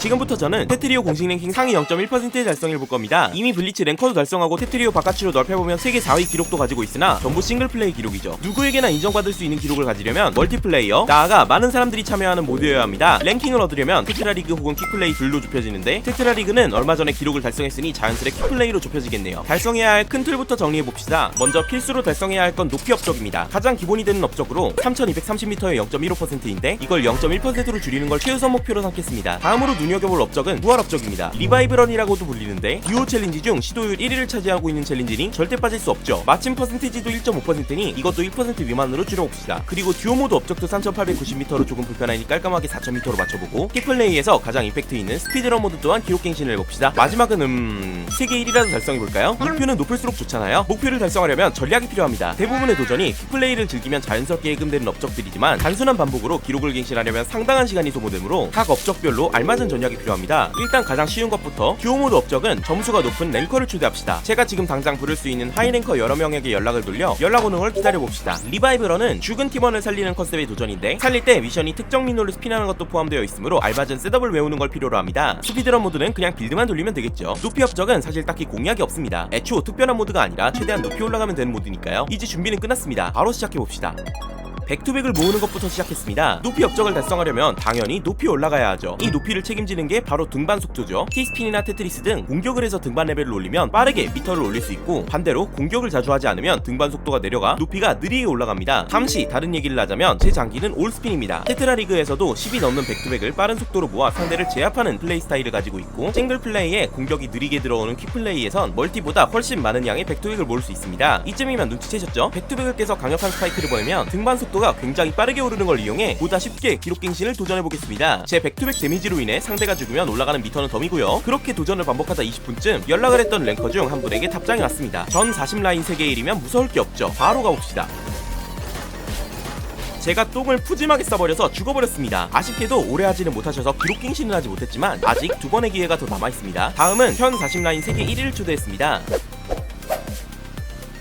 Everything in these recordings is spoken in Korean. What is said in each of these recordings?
지금부터 저는 테트리오 공식 랭킹 상위 0.1%의 달성을 볼 겁니다. 이미 블리츠 랭커도 달성하고 테트리오 바깥으로 넓혀보면 세계 4위 기록도 가지고 있으나 전부 싱글플레이 기록이죠. 누구에게나 인정받을 수 있는 기록을 가지려면 멀티플레이어, 나아가 많은 사람들이 참여하는 모드여야 합니다. 랭킹을 얻으려면 테트라 리그 혹은 킥플레이 둘로 좁혀지는데 테트라 리그는 얼마 전에 기록을 달성했으니 자연스레 킥플레이로 좁혀지겠네요. 달성해야 할 큰 틀부터 정리해 봅시다. 먼저 필수로 달성해야 할 건 높이 업적입니다. 가장 기본이 되는 업적으로 3230m의 0.15%인데 이걸 0.1%로 줄이는 걸 최우선 목표로 삼겠습니다. 다음으로 눈 여겨볼 업적은 부활 업적입니다. 리바이브런이라고도 불리는데 듀오 챌린지 중 시도율 1위를 차지하고 있는 챌린지니 절대 빠질 수 없죠. 마침 퍼센테이지도 1.5%니 이것도 1% 미만으로 줄여봅시다. 그리고 듀오 모드 업적도 3890m로 조금 불편하니 깔끔하게 4000m로 맞춰보고 킥플레이에서 가장 임팩트 있는 스피드런 모드 또한 기록 갱신을 해봅시다. 마지막은 음... 세계 1위라도 달성해볼까요? 목표는 높을수록 좋잖아요. 목표를 달성하려면 전략이 필요합니다. 대부분의 도전이 킥플레이를 즐기면 자연스럽게 예금되는 업적들이지만 단순한 반복으로 기록을 갱신하려면 상당한 시간이 소모되므로 각 업적별로 알맞은 전략 이 필요합니다. 일단 가장 쉬운 것부터 듀오 모드 업적은 점수가 높은 랭커를 초대합시다. 제가 지금 당장 부를 수 있는 하이 랭커 여러 명에게 연락을 돌려 연락 오는 걸 기다려봅시다. 리바이브런은 죽은 팀원을 살리는 컨셉의 도전인데 살릴 때 미션이 특정 민호를 스피하는 것도 포함되어 있으므로 알맞은 셋업을 외우는 걸 필요로 합니다. 스피드런 모드는 그냥 빌드만 돌리면 되겠죠. 높이 업적은 사실 딱히 공략이 없습니다. 애초 특별한 모드가 아니라 최대한 높이 올라가면 되는 모드니까요. 이제 준비는 끝났습니다. 바로 시작해봅시다. 백투백을 모으는 것부터 시작했습니다. 높이 업적을 달성하려면 당연히 높이 올라가야 하죠. 이 높이를 책임지는 게 바로 등반 속도죠. 티스핀이나 테트리스 등 공격을 해서 등반 레벨을 올리면 빠르게 미터를 올릴 수 있고 반대로 공격을 자주 하지 않으면 등반 속도가 내려가 높이가 느리게 올라갑니다. 잠시 다른 얘기를 하자면 제 장기는 올스핀입니다. 테트라 리그에서도 10이 넘는 백투백을 빠른 속도로 모아 상대를 제압하는 플레이 스타일을 가지고 있고 싱글 플레이에 공격이 느리게 들어오는 퀵 플레이에선 멀티보다 훨씬 많은 양의 백투백을 모을 수 있습니다. 이쯤이면 눈치채셨죠? 백투백을 깨서 강력한 스파이크를 보내면 등반 속도 가 굉장히 빠르게 오르는 걸 이용해 보다 쉽게 기록 갱신을 도전해 보겠습니다. 제 백투백 데미지로 인해 상대가 죽으면 올라가는 미터는 덤이고요. 그렇게 도전을 반복하다 20분쯤 연락을 했던 랭커 중 한 분에게 답장이 왔습니다. 전 40라인 세계 1이면 무서울 게 없죠. 바로 가봅시다. 제가 똥을 푸짐하게 싸버려서 죽어버렸습니다. 아쉽게도 오래 하지는 못하셔서 기록 갱신은 하지 못했지만 아직 두 번의 기회가 더 남아있습니다. 다음은 현 40라인 세계 1위를 초대했습니다.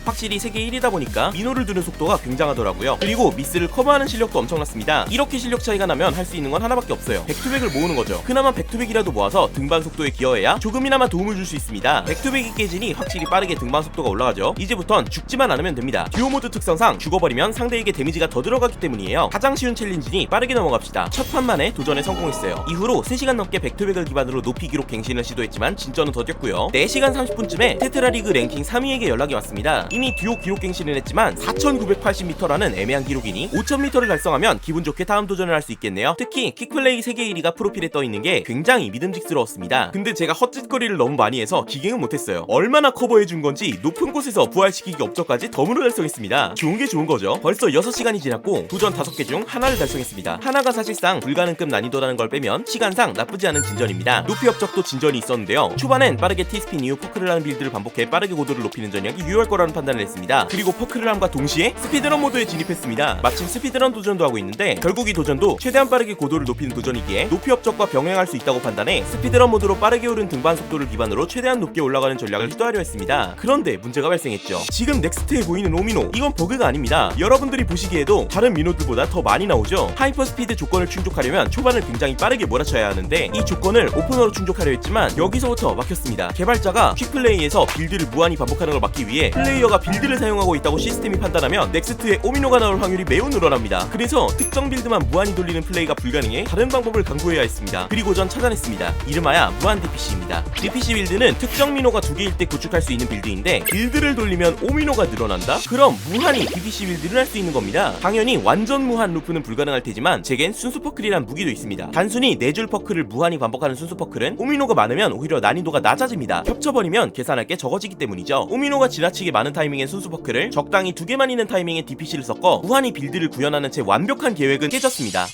확실히 세계 1위다 보니까 민호를 두는 속도가 굉장하더라고요. 그리고 미스를 커버하는 실력도 엄청났습니다. 이렇게 실력 차이가 나면 할 수 있는 건 하나밖에 없어요. 백투백을 모으는 거죠. 그나마 백투백이라도 모아서 등반 속도에 기여해야 조금이나마 도움을 줄 수 있습니다. 백투백이 깨지니 확실히 빠르게 등반 속도가 올라가죠. 이제부턴 죽지만 않으면 됩니다. 듀오 모드 특성상 죽어버리면 상대에게 데미지가 더 들어가기 때문이에요. 가장 쉬운 챌린지니 빠르게 넘어갑시다. 첫 판만에 도전에 성공했어요. 이후로 3시간 넘게 백투백을 기반으로 높이 기록 갱신을 시도했지만 진전은 더 뛰었고요. 4시간 30분쯤에 테트라 리그 랭킹 3위에게 연락이 왔습니다. 이미 듀오 기록 갱신을 했지만 4,980m라는 애매한 기록이니 5,000m를 달성하면 기분 좋게 다음 도전을 할 수 있겠네요. 특히 킥플레이 세계 1위가 프로필에 떠 있는 게 굉장히 믿음직스러웠습니다. 근데 제가 헛짓거리를 너무 많이 해서 기갱은 못했어요. 얼마나 커버해 준 건지 높은 곳에서 부활시키기 업적까지 덤으로 달성했습니다. 좋은 게 좋은 거죠. 벌써 6시간이 지났고 도전 5개 중 하나를 달성했습니다. 하나가 사실상 불가능급 난이도라는 걸 빼면 시간상 나쁘지 않은 진전입니다. 높이 업적도 진전이 있었는데요. 초반엔 빠르게 티스핀 이후 퍼크를 하는 빌드를 반복해 빠르게 고도를 높이는 전략이 유효할 거라는 판단을 했습니다. 그리고 퍼크를 함과 동시에 스피드런 모드에 진입했습니다. 마침 스피드런 도전도 하고 있는데 결국 이 도전도 최대한 빠르게 고도를 높이는 도전이기에 높이 업적과 병행할 수 있다고 판단해 스피드런 모드로 빠르게 오른 등반 속도를 기반으로 최대한 높게 올라가는 전략을 시도하려 했습니다. 그런데 문제가 발생했죠. 지금 넥스트에 보이는 오미노 이건 버그가 아닙니다. 여러분들이 보시기에도 다른 미노들보다 더 많이 나오죠. 하이퍼 스피드 조건을 충족하려면 초반을 굉장히 빠르게 몰아쳐야 하는데 이 조건을 오픈어로 충족하려 했지만 여기서부터 막혔습니다. 개발자가 퀵플레이에서 빌드를 무한히 반복하는 걸 막기 위해 플레이어 가 빌드를 사용하고 있다고 시스템이 판단하면 넥스트에 오미노가 나올 확률이 매우 늘어납니다. 그래서 특정 빌드만 무한히 돌리는 플레이가 불가능해 다른 방법을 강구해야 했습니다. 그리고 전 찾아냈습니다. 이름하여 무한 DPC입니다. DPC 빌드는 특정 미노가 두 개일 때 구축할 수 있는 빌드인데 빌드를 돌리면 오미노가 늘어난다? 그럼 무한히 DPC 빌드를 할 수 있는 겁니다. 당연히 완전 무한 루프는 불가능할 테지만 제겐 순수 퍼클이란 무기도 있습니다. 단순히 네줄 퍼클을 무한히 반복하는 순수 퍼클은 오미노가 많으면 오히려 난이도가 낮아집니다. 겹쳐버리면 계산할 게 적어지기 때문이죠. 오미노가 지나치게 많은 타이밍엔 순수 퍼클을 적당히 두 개만 있는 타이밍에 DPC를 섞어 무한히 빌드를 구현하는 제 완벽한 계획은 깨졌습니다.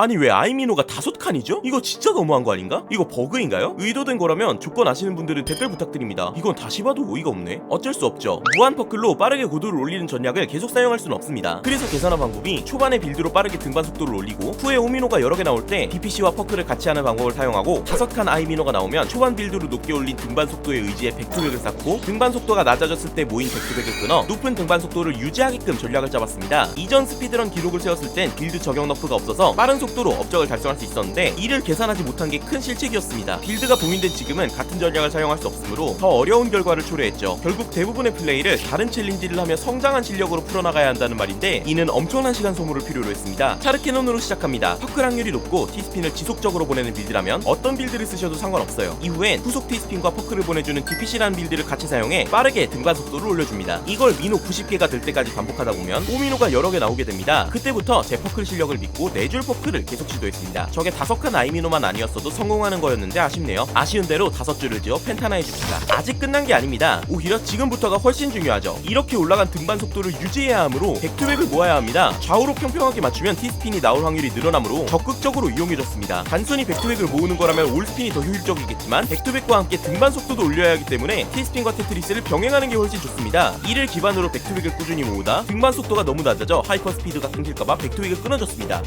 아니 왜 아이미노가 다섯 칸이죠? 이거 진짜 너무한 거 아닌가? 이거 버그인가요? 의도된 거라면 조건 아시는 분들은 댓글 부탁드립니다. 이건 다시 봐도 어이가 없네. 어쩔 수 없죠. 무한 퍼클로 빠르게 고도를 올리는 전략을 계속 사용할 수는 없습니다. 그래서 계산한 방법이 초반에 빌드로 빠르게 등반 속도를 올리고 후에 오미노가 여러 개 나올 때 DPC와 퍼클을 같이 하는 방법을 사용하고 다섯 칸 아이미노가 나오면 초반 빌드로 높게 올린 등반 속도에 의지해 백투백을 쌓고 등반 속도가 낮아졌을 때 모인 백투백을 끊어 높은 등반 속도를 유지하게끔 전략을 짜봤습니다. 이전 스피드런 기록을 세웠을 땐 빌드 적용 너프가 없어서 빠른 속도 로 업적을 달성할 수 있었는데 이를 계산하지 못한 게 큰 실책이었습니다. 빌드가 봉인된 지금은 같은 전략을 사용할 수 없으므로 더 어려운 결과를 초래했죠. 결국 대부분의 플레이를 다른 챌린지를 하며 성장한 실력으로 풀어나가야 한다는 말인데 이는 엄청난 시간 소모를 필요로 했습니다. 차르 캐논으로 시작합니다. 퍼클 확률이 높고 T스핀을 지속적으로 보내는 빌드라면 어떤 빌드를 쓰셔도 상관없어요. 이후엔 후속 T스핀과 퍼클을 보내주는 DPC라는 빌드를 같이 사용해 빠르게 등반 속도를 올려줍니다. 이걸 미노 90개가 될 때까지 반복하다 보면 오미노가 여러 개 나오게 됩니다. 그때부터 제 퍼클 실력을 믿고 네줄 퍼클을 계속 시도했습니다. 저게 다섯 칸 아이미노만 아니었어도 성공하는 거였는데 아쉽네요. 아쉬운 대로 다섯 줄을 지어 펜타나 해줍시다. 아직 끝난 게 아닙니다. 오히려 지금부터가 훨씬 중요하죠. 이렇게 올라간 등반 속도를 유지해야 하므로 백투백을 모아야 합니다. 좌우로 평평하게 맞추면 T스핀이 나올 확률이 늘어나므로 적극적으로 이용해줬습니다. 단순히 백투백을 모으는 거라면 올스핀이 더 효율적이겠지만 백투백과 함께 등반 속도도 올려야 하기 때문에 T스핀과 테트리스를 병행하는 게 훨씬 좋습니다. 이를 기반으로 백투백을 꾸준히 모으다 등반 속도가 너무 낮아져 하이퍼 스피드가 끊길까봐 백투백을 끊어줬습니다.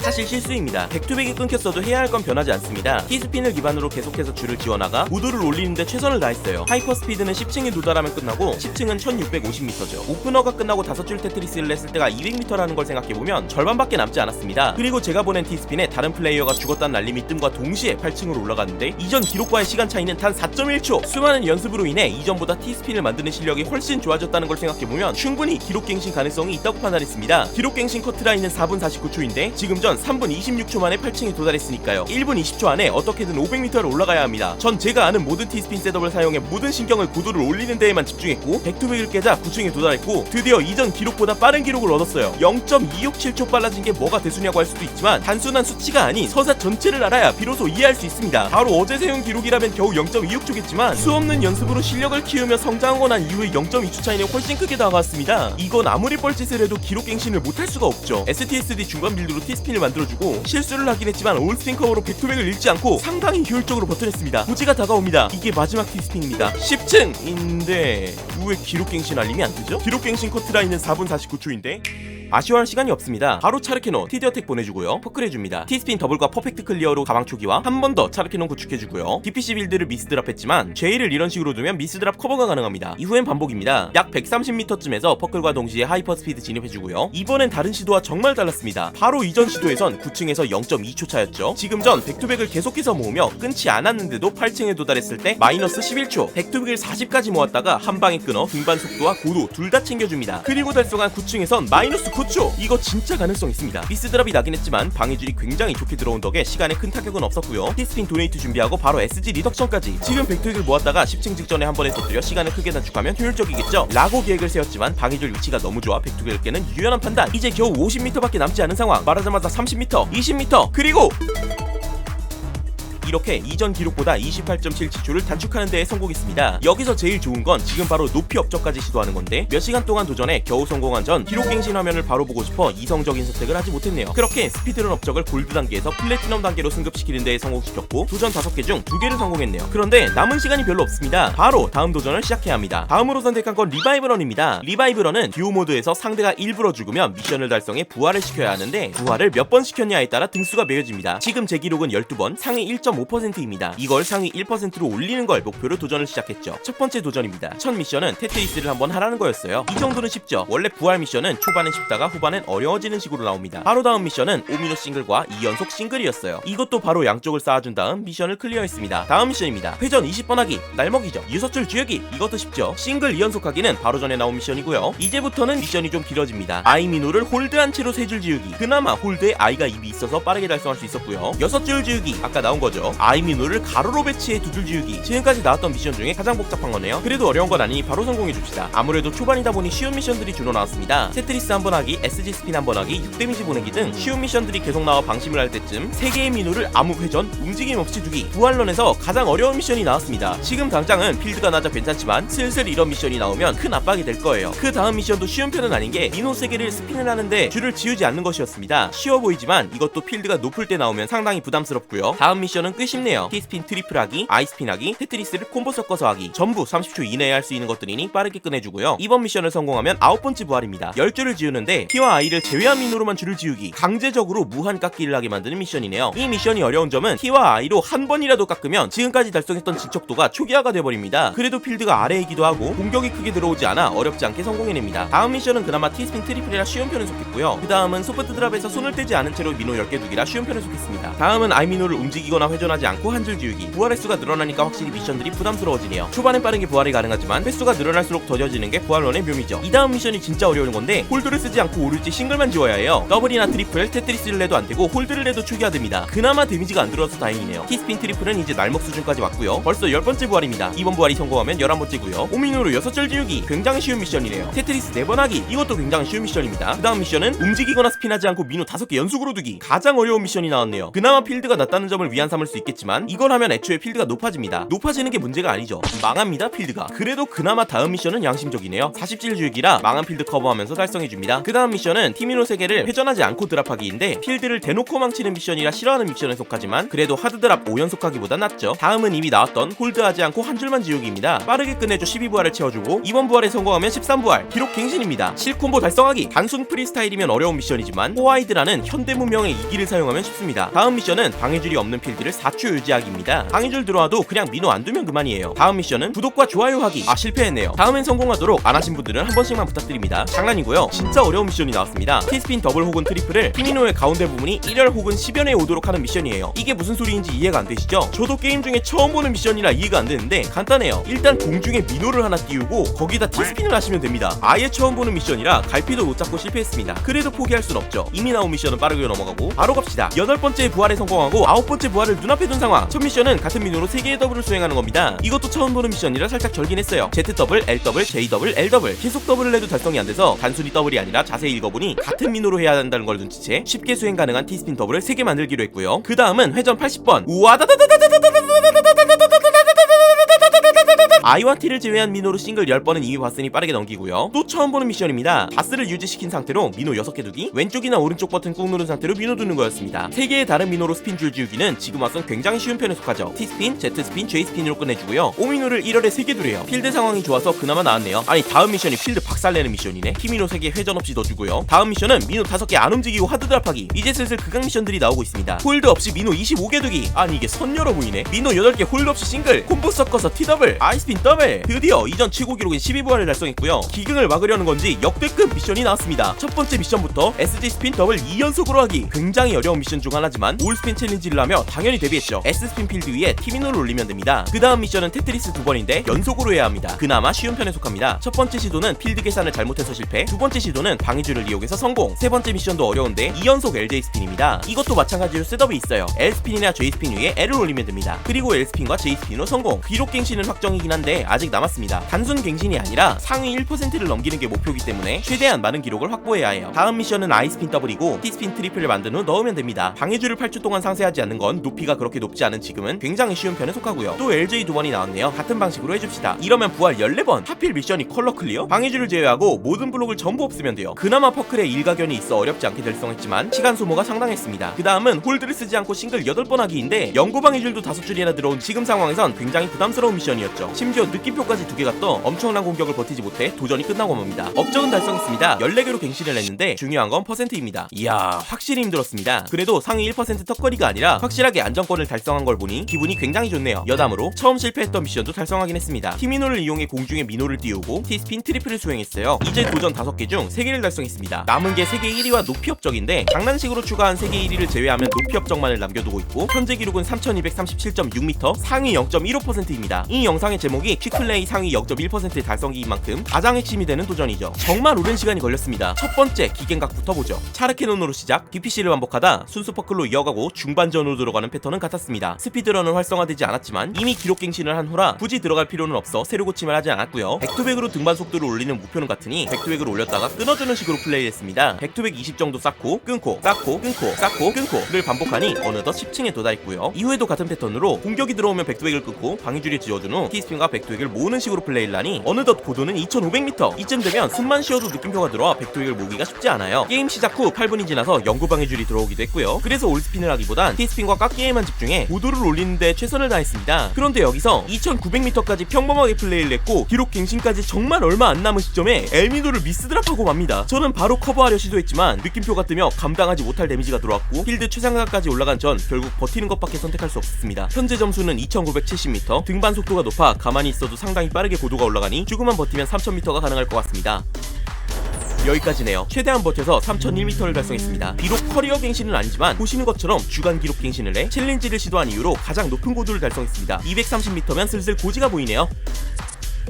사실 실수입니다. 백투백이 끊겼어도 해야 할 건 변하지 않습니다. T스핀을 기반으로 계속해서 줄을 지어나가 무도를 올리는데 최선을 다했어요. 하이퍼 스피드는 10층에 도달하면 끝나고 10층은 1650m죠. 오프너가 끝나고 다섯 줄 테트리스를 했을 때가 200m라는 걸 생각해보면 절반밖에 남지 않았습니다. 그리고 제가 보낸 T스핀에 다른 플레이어가 죽었다는 날림이 뜸과 동시에 8층으로 올라갔는데 이전 기록과의 시간 차이는 단 4.1초. 수많은 연습으로 인해 이전보다 T스핀을 만드는 실력이 훨씬 좋아졌다는 걸 생각해보면 충분히 기록 갱신 가능성이 있다고 판단했습니다. 기록 갱신 커트라인은 4분 49초인데 지금 전 3분 26초 만에 8층에 도달했으니까요. 1분 20초 안에 어떻게든 500m를 올라가야 합니다. 전 제가 아는 모든 T스핀 셋업을 사용해 모든 신경을 고도를 올리는 데에만 집중했고 백투백을 깨자 9층에 도달했고 드디어 이전 기록보다 빠른 기록을 얻었어요. 0.267초 빨라진 게 뭐가 대수냐고 할 수도 있지만 단순한 수치가 아닌 서사 전체를 알아야 비로소 이해할 수 있습니다. 바로 어제 세운 기록이라면 겨우 0.26초겠지만 수없는 연습으로 실력을 키우며 성장하고 난 이후에 0.2초 차이는 훨씬 크게 다가왔습니다. 이건 아무리 뻘짓을 해도 기록 갱신을 못할 수가 없죠. STSD 중간 빌드로 T스핀을 만들어주고 실수를 하긴 했지만 올스핀 커버로 백투백을 잃지 않고 상당히 효율적으로 버텨냈습니다. 고지가 다가옵니다. 이게 마지막 T스핀입니다. 10층인데 왜 기록 갱신 알림이 안 뜨죠? 기록 갱신 커트라인은 4분 49초인데 아쉬워할 시간이 없습니다. 바로 차르케논 티디어텍 보내주고요. 퍼클 해줍니다. 티스핀 더블과 퍼펙트 클리어로 가방 초기와 한 번 더 차르케논 구축해주고요. DPC 빌드를 미스드랍 했지만 제이를 이런 식으로 두면 미스드랍 커버가 가능합니다. 이후엔 반복입니다. 약 130m쯤에서 퍼클과 동시에 하이퍼 스피드 진입해주고요. 이번엔 다른 시도와 정말 달랐습니다. 바로 이전 시도에선 9층에서 0.2초 차였죠. 지금 전 백투백을 계속해서 모으며 끊지 않았는데도 8층에 도달했을 때 마이너스 11초. 백투백을 40까지 모았다가 한 방에 끊어 등반 속도와 고도 둘 다 챙겨줍니다. 그리고 달성한 9층에선 마이너스 9 초. 이거 진짜 가능성 있습니다. 미스드랍이 나긴 했지만 방해줄이 굉장히 좋게 들어온 덕에 시간에 큰 타격은 없었고요. 티스핀 도네이트 준비하고 바로 SG 리덕션까지. 지금 백투백을 모았다가 10층 직전에 한 번에 터뜨려 시간을 크게 단축하면 효율적이겠죠. 라고 계획을 세웠지만 방해줄 위치가 너무 좋아 백투백을 깨는 유연한 판단. 이제 겨우 50m밖에 남지 않은 상황. 말하자마자 30m, 20m, 그리고 이렇게 이전 기록보다 28.7치초를 단축하는 데에 성공했습니다. 여기서 제일 좋은 건 지금 바로 높이 업적까지 시도하는 건데 몇 시간 동안 도전해 겨우 성공한 전 기록 갱신 화면을 바로 보고 싶어 이성적인 선택을 하지 못했네요. 그렇게 스피드런 업적을 골드 단계에서 플래티넘 단계로 승급시키는 데에 성공시켰고 도전 5개 중 2개를 성공했네요. 그런데 남은 시간이 별로 없습니다. 바로 다음 도전을 시작해야 합니다. 다음으로 선택한 건 리바이브런입니다. 리바이브런은 듀오 모드에서 상대가 일부러 죽으면 미션을 달성해 부활을 시켜야 하는데 부활을 몇 번 시켰냐에 따라 등수가 매겨집니다. 지금 제 기록은 12번, 상위 1.5% 입니다. 이걸 상위 1%로 올리는 걸 목표로 도전을 시작했죠. 첫 번째 도전입니다. 첫 미션은 테트리스를 한번 하라는 거였어요. 이 정도는 쉽죠. 원래 부활 미션은 초반엔 쉽다가 후반엔 어려워지는 식으로 나옵니다. 바로 다음 미션은 오미노 싱글과 2연속 싱글이었어요. 이것도 바로 양쪽을 쌓아준 다음 미션을 클리어했습니다. 다음 미션입니다. 회전 20번 하기, 날먹이죠. 유서줄 쥐어기, 이것도 쉽죠. 싱글 2연속 하기는 바로 전에 나온 미션이고요. 이제부터는 미션이 좀 길어집니다. 아이미노를 홀드한 채로 세 줄 지우기. 그나마 홀드에 아이가 입이 있어서 빠르게 달성할 수 있었고요. 여섯 줄 지우기, 아까 나온 거죠. 아이미노를 가로로 배치해 두 줄 지우기. 지금까지 나왔던 미션 중에 가장 복잡한 거네요. 그래도 어려운 건 아니니 바로 성공해 줍시다. 아무래도 초반이다 보니 쉬운 미션들이 주로 나왔습니다. 테트리스 한 번 하기, SG 스핀 한 번 하기, 6데미지 보내기 등 쉬운 미션들이 계속 나와 방심을 할 때쯤 세 개의 민호를 아무 회전, 움직임 없이 두기. 부활런에서 가장 어려운 미션이 나왔습니다. 지금 당장은 필드가 낮아 괜찮지만 슬슬 이런 미션이 나오면 큰 압박이 될 거예요. 그 다음 미션도 쉬운 편은 아닌 게 민호 세 개를 스핀을 하는데 줄을 지우지 않는 것이었습니다. 쉬워 보이지만 이것도 필드가 높을 때 나오면 상당히 부담스럽고요. 다음 미션은 꽤 쉽네요. T스핀 트리플 하기, 아이스핀 하기, 테트리스를 콤보 섞어서 하기 전부 30초 이내에 할 수 있는 것들이니 빠르게 끝내주고요. 이번 미션을 성공하면 아홉 번째 부활입니다. 10줄을 지우는데 T와 I를 제외한 민호로만 줄을 지우기 강제적으로 무한 깎기를 하게 만드는 미션이네요. 이 미션이 어려운 점은 T와 I로 한 번이라도 깎으면 지금까지 달성했던 진척도가 초기화가 돼버립니다. 그래도 필드가 아래이기도 하고 공격이 크게 들어오지 않아 어렵지 않게 성공해냅니다. 다음 미션은 그나마 T스핀 트리플이라 쉬운 편에 속했고요. 그 다음은 소프트 드랍에서 손을 떼지 않은 채로 민호 10개 두기라 쉬운 편에 속했습니다. 다음은 아이민호를 움직이거나 회전 하지 않고 한 줄 지우기. 부활 횟수가 늘어나니까 확실히 미션들이 부담스러워지네요. 초반엔 빠른 게 부활이 가능하지만 횟수가 늘어날수록 더뎌지는 게 부활론의 묘미죠. 이 다음 미션이 진짜 어려운 건데 홀드를 쓰지 않고 오류지 싱글만 지워야 해요. 더블이나 트리플, 테트리스를 해도 안 되고 홀드를 해도 초기화됩니다. 그나마 데미지가 안 들어서 다행이네요. 키스핀 트리플은 이제 날먹 수준까지 왔고요. 벌써 10번째 부활입니다. 이번 부활이 성공하면 11번째고요. 오민으로 6절 지우기. 굉장히 쉬운 미션이네요. 테트리스 4번 하기. 이것도 굉장히 쉬운 미션입니다. 그 다음 미션은 움직이거나 스핀하지 않고 민호 5개 연속으로 두기. 가장 어려운 미션이 나왔네요. 그나마 필드가 낮다는 점을 위안 삼을 수 있겠지만 이걸 하면 애초에 필드가 높아집니다. 높아지는 게 문제가 아니죠. 망합니다 필드가. 그래도 그나마 다음 미션은 양심적이네요. 40질 주기라 망한 필드 커버하면서 달성해줍니다. 그 다음 미션은 티미노 3개를 회전하지 않고 드랍하기인데 필드를 대놓고 망치는 미션이라 싫어하는 미션에 속하지만 그래도 하드 드랍 5연속 하기보다 낫죠. 다음은 이미 나왔던 홀드하지 않고 한 줄만 지우기입니다. 빠르게 끝내줘 12부활을 채워주고 이번 부활에 성공하면 13부활 기록 갱신입니다. 실콤보 달성하기 단순 프리스타일이면 어려운 미션이지만 호와이드라는 현대 문명의 이기를 사용하면 쉽습니다. 다음 미션은 방해줄이 없는 필드를 4초 유지하기입니다. 방해줄 들어와도 그냥 민호 안 두면 그만이에요. 다음 미션은 구독과 좋아요 하기. 아 실패했네요. 다음엔 성공하도록 안 하신 분들은 한 번씩만 부탁드립니다. 장난이고요. 진짜 어려운 미션이 나왔습니다. 티스핀 더블 혹은 트리플을 티미노의 가운데 부분이 1열 혹은 10연에 오도록 하는 미션이에요. 이게 무슨 소리인지 이해가 안 되시죠? 저도 게임 중에 처음 보는 미션이라 이해가 안 되는데 간단해요. 일단 공중에 민호를 하나 띄우고 거기다 티스핀을 하시면 됩니다. 아예 처음 보는 미션이라 갈피도 못 잡고 실패했습니다. 그래도 포기할 순 없죠. 이미 나온 미션은 빠르게 넘어가고 바로 갑시다. 여덟 번째 부활에 성공하고 아홉 번째 부활을 눈 앞에 둔 상황. 첫 미션은 같은 민호로 3개의 더블을 수행하는 겁니다. 이것도 처음 보는 미션이라 살짝 절긴 했어요. Z 더블, L 더블, J 더블, L 더블 계속 더블을 해도 달성이 안 돼서 단순히 더블이 아니라 자세히 읽어보니 같은 민호로 해야 한다는 걸 눈치채 쉽게 수행 가능한 T스핀 더블을 3개 만들기로 했고요. 그 다음은 회전 80번. 아 이와 T를 제외한 민호로 싱글 10번은 이미 봤으니 빠르게 넘기고요. 또 처음 보는 미션입니다. 바스를 유지시킨 상태로 민호 6개 두기, 왼쪽이나 오른쪽 버튼 꾹 누른 상태로 민호 두는 거였습니다. 3개의 다른 민호로 스핀 줄 지우기는 지금 와선 굉장히 쉬운 편에 속하죠. T스핀, Z스핀, J스핀으로 끝내주고요. 오민호를 1월에 3개 두래요. 필드 상황이 좋아서 그나마 나왔네요. 아니 다음 미션이 필드 박살내는 미션이네. 키미노 3개 회전 없이 넣어주고요. 다음 미션은 민호 5개 안 움직이고 하드 드랍하기. 이제 슬슬 극강 미션들이 나오고 있습니다. 홀드 없이 민호 25개 두기. 아니 이게 선 열어 보이네. 민호 8개 홀드 없이 싱글, 콤보 섞어서 T 더블, 아이스 핀 더블. 드디어 이전 최고 기록인 12부활을 달성했고요. 기승을 막으려는 건지 역대급 미션이 나왔습니다. 첫 번째 미션부터 SG 스핀 더블 2연속으로 하기. 굉장히 어려운 미션 중 하나지만 올 스핀 챌린지를 하며 당연히 데뷔했죠. S 스핀 필드 위에 티미노를 올리면 됩니다. 그 다음 미션은 테트리스 두 번인데 연속으로 해야 합니다. 그나마 쉬운 편에 속합니다. 첫 번째 시도는 필드 계산을 잘못해서 실패. 두 번째 시도는 방해줄을 이용해서 성공. 세 번째 미션도 어려운데 2연속 LJ 스핀입니다. 이것도 마찬가지로 셋업이 있어요. L 스핀이나 J 스핀 위에 L을 올리면 됩니다. 그리고 L 스핀과 J 스핀으로 성공. 기록 갱신은 확정이긴 한데 아직 남았습니다. 단순 갱신이 아니라 상위 1%를 넘기는 게 목표이기 때문에 최대한 많은 기록을 확보해야 해요. 다음 미션은 아이스핀 더블이고 T스핀 트리플을 만든 후 넣으면 됩니다. 방해줄을 8초 동안 상세하지 않는 건 높이가 그렇게 높지 않은 지금은 굉장히 쉬운 편에 속하고요. 또 LJ 두 번이 나왔네요. 같은 방식으로 해줍시다. 이러면 부활 14번. 하필 미션이 컬러 클리어? 방해줄을 제외하고 모든 블록을 전부 없으면 돼요. 그나마 퍼클의 일가견이 있어 어렵지 않게 달성했지만 시간 소모가 상당했습니다. 그 다음은 홀드를 쓰지 않고 싱글 8번 하기인데 연구 방해줄도 5줄이나 들어온 지금 상황에선 굉장히 부담스러운 미션이었죠. 심지어 느낌표까지 두 개가 떠 엄청난 공격을 버티지 못해 도전이 끝나고 맙니다. 업적은 달성했습니다. 14개로 갱신을 했는데 중요한 건 퍼센트입니다. 이야 확실히 힘들었습니다. 그래도 상위 1% 턱걸이가 아니라 확실하게 안정권을 달성한 걸 보니 기분이 굉장히 좋네요. 여담으로 처음 실패했던 미션도 달성하긴 했습니다. 티미노를 이용해 공중에 미노를 띄우고 T스핀 트리플을 수행했어요. 이제 도전 5개 중 3개를 달성했습니다. 남은 게 세계 1위와 높이 업적인데 장난식으로 추가한 세계 1위를 제외하면 높이 업적만을 남겨두고 있고 현재 기록은 3237.6m 상위 0.15%입니다. 이 영상의 제목 이 퀵플레이 상위 0.1% 달성기인 만큼 가장 핵심이 되는 도전이죠. 정말 오랜 시간이 걸렸습니다. 첫 번째 기갱각부터 보죠. 차르케논으로 시작, DPC를 반복하다 순수 퍼클로 이어가고 중반전으로 들어가는 패턴은 같았습니다. 스피드런은 활성화되지 않았지만 이미 기록 갱신을 한 후라 굳이 들어갈 필요는 없어 새로 고침을 하지 않았고요. 백투백으로 등반 속도를 올리는 목표는 같으니 백투백을 올렸다가 끊어주는 식으로 플레이했습니다. 백투백 20 정도 쌓고 끊고 쌓고 끊고 쌓고 끊고를 반복하니 어느덧 10층에 도달했고요. 이후에도 같은 패턴으로 공격이 들어오면 백투백을 끊고 방위줄에 지어준 후 T스핀과 백투액을 모으는 식으로 플레이를 하니 어느덧 고도는 2500m 이쯤 되면 숨만 쉬어도 느낌표가 들어와 백투액을 모으기가 쉽지 않아요. 게임 시작 후 8분이 지나서 영구방해 줄이 들어오기도 했고요. 그래서 올스핀을 하기보단 T스핀과 깎기에만 집중해 고도를 올리는데 최선을 다했습니다. 그런데 여기서 2900m까지 평범하게 플레이를 했고 기록 갱신까지 정말 얼마 안 남은 시점에 엘미노를 미스드랍하고 맙니다. 저는 바로 커버하려 시도했지만 느낌표가 뜨며 감당하지 못할 데미지가 들어왔고 필드 최상가까지 올라간 전 결국 버티는 것밖에 선택할 수 없었습니다. 현재 점수는 2970m 등반 속도가 높아 가만히 있어도 상당히 빠르게 고도가 올라가니 조금만 버티면 3000m가 가능할 것 같습니다 여기까지네요. 최대한 버텨서 3001m를 달성했습니다. 비록 커리어 갱신은 아니지만 보시는 것처럼 주간 기록 갱신을 해 챌린지를 시도한 이후로 가장 높은 고도를 달성했습니다. 230m면 슬슬 고지가 보이네요.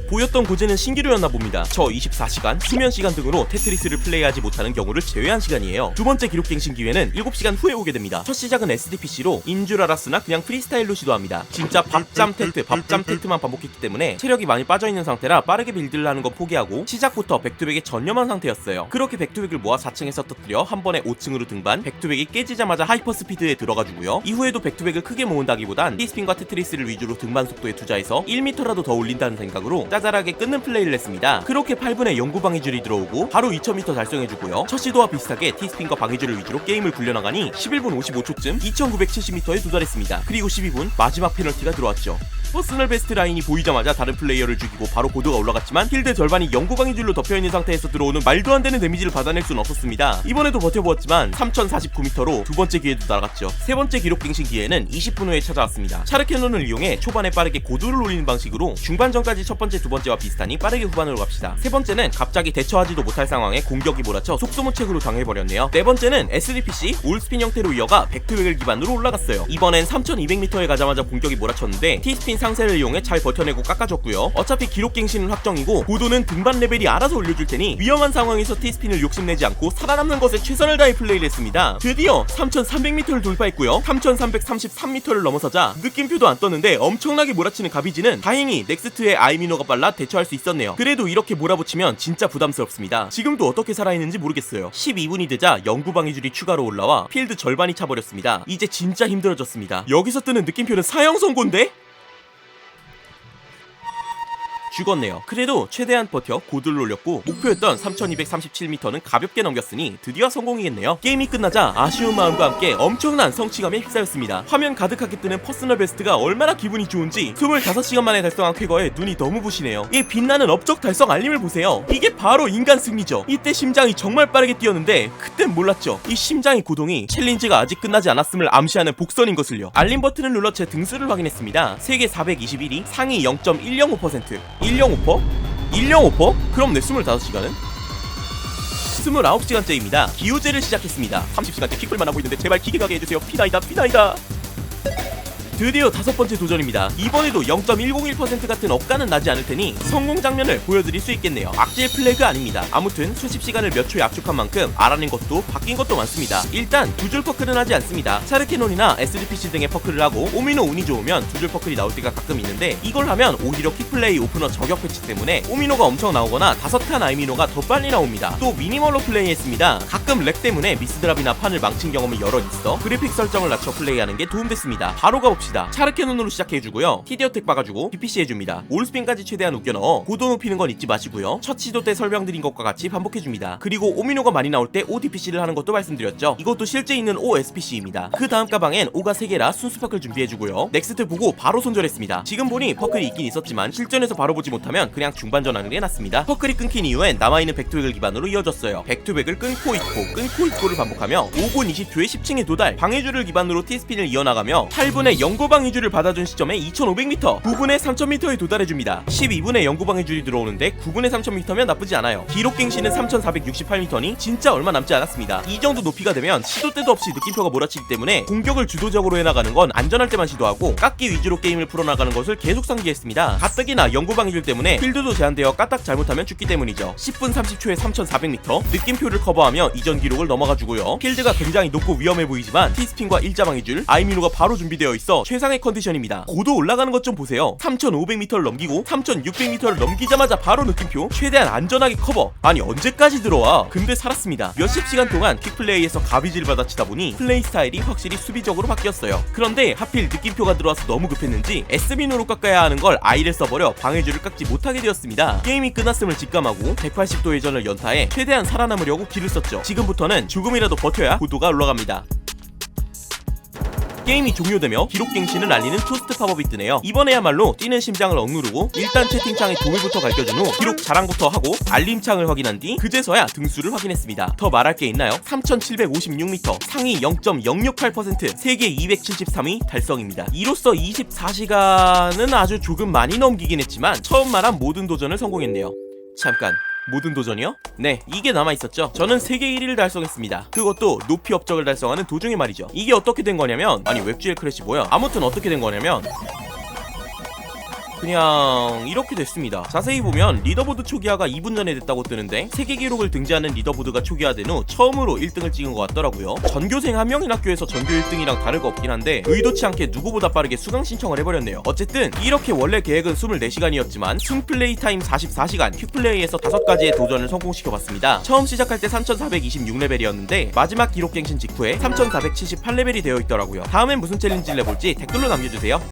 보였던 고제는 신기루였나 봅니다. 저 24시간, 수면 시간 등으로 테트리스를 플레이하지 못하는 경우를 제외한 시간이에요. 두 번째 기록 갱신 기회는 7시간 후에 오게 됩니다. 첫 시작은 SDPC로 인 줄 알았으나 그냥 프리스타일로 시도합니다. 진짜 밥잠 테트, 밥잠 테트만 반복했기 때문에 체력이 많이 빠져있는 상태라 빠르게 빌드를 하는 건 포기하고 시작부터 백투백에 전념한 상태였어요. 그렇게 백투백을 모아 4층에서 터뜨려 한 번에 5층으로 등반, 백투백이 깨지자마자 하이퍼 스피드에 들어가주고요. 이후에도 백투백을 크게 모은다기보단 티스핀과 테트리스를 위주로 등반 속도에 투자해서 1m라도 더 올린다는 생각으로 짜잘하게 끊는 플레이를 했습니다. 그렇게 8분에 영구 방해줄이 들어오고 바로 2000m 달성해주고요. 첫 시도와 비슷하게 티스핀과 방해줄을 위주로 게임을 굴려나가니 11분 55초쯤 2970m에 도달했습니다. 그리고 12분 마지막 페널티가 들어왔죠. 퍼스널 베스트 라인이 보이자마자 다른 플레이어를 죽이고 바로 고도가 올라갔지만 힐드 절반이 영구방위줄로 덮여있는 상태에서 들어오는 말도 안 되는 데미지를 받아낼 수는 없었습니다. 이번에도 버텨보았지만 3049m로 두 번째 기회도 날아갔죠. 세 번째 기록 갱신 기회는 20분 후에 찾아왔습니다. 차르캐논을 이용해 초반에 빠르게 고도를 올리는 방식으로 중반전까지 첫 번째 두 번째와 비슷하니 빠르게 후반으로 갑시다. 세 번째는 갑자기 대처하지도 못할 상황에 공격이 몰아쳐 속수무책으로 당해버렸네요. 네 번째는 SDPC 올스핀 형태로 이어가 백투백을 기반으로 올라갔어요. 이번엔 3200m에 가자마자 공격이 몰아쳤는데 T스핀 상세를 이용해 잘 버텨내고 깎아줬고요. 어차피 기록 갱신은 확정이고 고도는 등반 레벨이 알아서 올려줄 테니 위험한 상황에서 T스핀을 욕심내지 않고 살아남는 것에 최선을 다해 플레이를 했습니다. 드디어 3300m를 돌파했고요. 3333m를 넘어서자 느낌표도 안 떴는데 엄청나게 몰아치는 가비지는 다행히 넥스트의 아이미노가 빨라 대처할 수 있었네요. 그래도 이렇게 몰아붙이면 진짜 부담스럽습니다. 지금도 어떻게 살아있는지 모르겠어요. 12분이 되자 영구 방위줄이 추가로 올라와 필드 절반이 차버렸습니다. 이제 진짜 힘들어졌습니다. 여기서 뜨는 느낌표는 사형 선고인데? 죽었네요. 그래도 최대한 버텨 고도를 올렸고 목표였던 3237m는 가볍게 넘겼으니 드디어 성공이겠네요. 게임이 끝나자 아쉬운 마음과 함께 엄청난 성취감에 휩싸였습니다. 화면 가득하게 뜨는 퍼스널 베스트가 얼마나 기분이 좋은지 25시간 만에 달성한 쾌거에 눈이 너무 부시네요. 이 빛나는 업적 달성 알림을 보세요. 이게 바로 인간 승리죠. 이때 심장이 정말 빠르게 뛰었는데 그땐 몰랐죠. 이 심장의 고동이 챌린지가 아직 끝나지 않았음을 암시하는 복선인 것을요. 알림 버튼을 눌러 제 등수를 확인했습니다. 세계 421위, 상위 0.105%. 105%? 105%? 그럼 내 25시간은? 29시간째입니다. 기호제를 시작했습니다. 30시간째 킥불만 하고 있는데 제발 기계 가게 해주세요. 피나이다, 피나이다. 드디어 다섯 번째 도전입니다. 이번에도 0.101% 같은 억가는 나지 않을 테니 성공 장면을 보여드릴 수 있겠네요. 악질 플래그 아닙니다. 아무튼 수십 시간을 몇 초에 압축한 만큼 알아낸 것도 바뀐 것도 많습니다. 일단 두 줄 퍼클은 하지 않습니다. 차르케논이나 SDPC 등의 퍼클을 하고 오미노 운이 좋으면 두 줄 퍼클이 나올 때가 가끔 있는데 이걸 하면 오히려 킥플레이 오프너 저격 패치 때문에 오미노가 엄청 나오거나 다섯 칸 아이미노가 더 빨리 나옵니다. 또 미니멀로 플레이했습니다. 가끔 렉 때문에 미스드랍이나 판을 망친 경험이 여러 있어 그래픽 설정을 낮춰 플레이하는 게 도움됐습니다. 바로 가봅시다. 차르케논으로 시작해주고요. 티디어텍 박아주고 PPC 해줍니다. 올스핀까지 최대한 웃겨 넣어 고도 높이는 건 잊지 마시고요. 첫 시도 때 설명드린 것과 같이 반복해줍니다. 그리고 오미노가 많이 나올 때 ODPC를 하는 것도 말씀드렸죠. 이것도 실제 있는 OSPC입니다. 그 다음 가방엔 O가 3개라 순수 퍼클 준비해주고요. 넥스트 보고 바로 손절했습니다. 지금 보니 퍼클이 있긴 있었지만 실전에서 바로 보지 못하면 그냥 중반 전환을 해놨습니다. 퍼클이 끊긴 이후엔 남아있는 백투백을 기반으로 이어졌어요. 백투백을 끊고 있고 끊고 있고를 반복하며 5분 20초에 10층에 도달 방해줄을 기반으로 T스핀을 이어나가며 8분에 영구방해줄을 받아준 시점에 2500m 9분에 3000m에 도달해줍니다. 12분에 영구방해줄이 들어오는데 9분에 3000m면 나쁘지 않아요. 기록 갱신은 3468m니 진짜 얼마 남지 않았습니다. 이 정도 높이가 되면 시도 때도 없이 느낌표가 몰아치기 때문에 공격을 주도적으로 해나가는 건 안전할 때만 시도하고 깎기 위주로 게임을 풀어나가는 것을 계속 상기했습니다. 가뜩이나 영구방해줄 때문에 필드도 제한되어 까딱 잘못하면 죽기 때문이죠. 10분 30초에 3400m 느낌표를 커버하며 이전 기록을 넘어가주고요. 필드가 굉장히 높고 위험해 보이지만 T스핀과 일자방해줄 아이미노가 바로 준비되어 있어 최상의 컨디션입니다. 고도 올라가는 것 좀 보세요. 3,500m를 넘기고 3,600m를 넘기자마자 바로 느낌표. 최대한 안전하게 커버. 아니 언제까지 들어와? 근데 살았습니다. 몇십 시간 동안 퀵플레이에서 가비질 받아치다 보니 플레이 스타일이 확실히 수비적으로 바뀌었어요. 그런데 하필 느낌표가 들어와서 너무 급했는지 S민으로 깎아야 하는 걸 I를 써버려 방해줄을 깎지 못하게 되었습니다. 게임이 끝났음을 직감하고 180도 회전을 연타해 최대한 살아남으려고 길을 썼죠. 지금부터는 조금이라도 버텨야 고도가 올라갑니다. 게임이 종료되며 기록갱신을 알리는 토스트 팝업이 뜨네요. 이번에야말로 뛰는 심장을 억누르고 일단 채팅창에 도움부터 가르쳐준 후 기록 자랑부터 하고 알림창을 확인한 뒤 그제서야 등수를 확인했습니다. 더 말할 게 있나요? 3,756m 상위 0.068% 세계 273위 달성입니다. 이로써 24시간은 아주 조금 많이 넘기긴 했지만 처음 말한 모든 도전을 성공했네요. 잠깐 모든 도전이요? 네, 이게 남아있었죠. 저는 세계 1위를 달성했습니다. 그것도 높이 업적을 달성하는 도중에 말이죠. 이게 어떻게 된 거냐면, 아니, 웹GL 크래시 뭐야? 아무튼 어떻게 된 거냐면, 그냥 이렇게 됐습니다. 자세히 보면 리더보드 초기화가 2분 전에 됐다고 뜨는데 세계 기록을 등재하는 리더보드가 초기화된 후 처음으로 1등을 찍은 것 같더라고요. 전교생 한 명인 학교에서 전교 1등이랑 다를 거 없긴 한데 의도치 않게 누구보다 빠르게 수강 신청을 해버렸네요. 어쨌든 이렇게 원래 계획은 24시간이었지만 순 플레이 타임 44시간 퀵플레이에서 5가지의 도전을 성공시켜봤습니다. 처음 시작할 때 3426레벨이었는데 마지막 기록 갱신 직후에 3478레벨이 되어 있더라고요. 다음엔 무슨 챌린지를 내볼지 댓글로 남겨주세요.